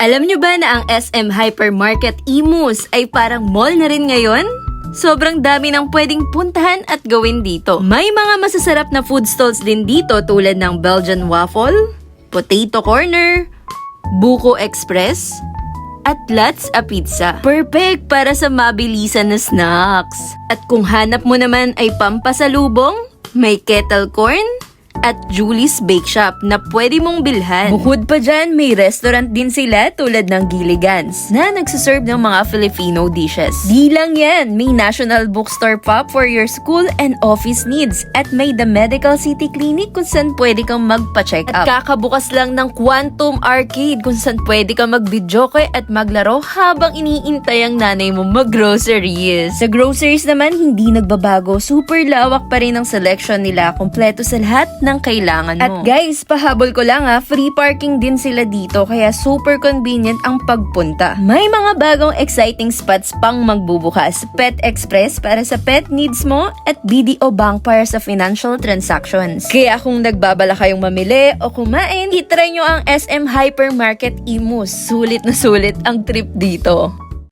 Alam nyo ba na ang SM Hypermarket Imus ay parang mall na rin ngayon? Sobrang dami ng pwedeng puntahan at gawin dito. May mga masasarap na food stalls din dito tulad ng Belgian Waffle, Potato Corner, Buko Express, at Lats a Pizza. Perfect para sa mabilisan na snacks. At kung hanap mo naman ay pampasalubong, may kettle corn, at Julie's Bake Shop na pwede mong bilhan. Bukod pa dyan, may restaurant din sila tulad ng Gilligan's na nagsaserve ng mga Filipino dishes. Di lang yan, may National Bookstore Pop for your school and office needs at may The Medical City Clinic kung saan pwede kang magpa-check up. At kakabukas lang ng Quantum Arcade kung saan pwede kang mag-videoke at maglaro habang iniintay ang nanay mo mag-groceries. Sa groceries naman, hindi nagbabago. Super lawak pa rin ang selection nila. Kompleto sa lahat ng kailangan mo. At guys, pahabol ko lang ha, free parking din sila dito kaya super convenient ang pagpunta. May mga bagong exciting spots pang magbubukas. Pet Express para sa pet needs mo at BDO Bank para sa financial transactions. Kaya kung nagbabala kayong mamili o kumain, itry nyo ang SM Hypermarket Imus. Sulit na sulit ang trip dito.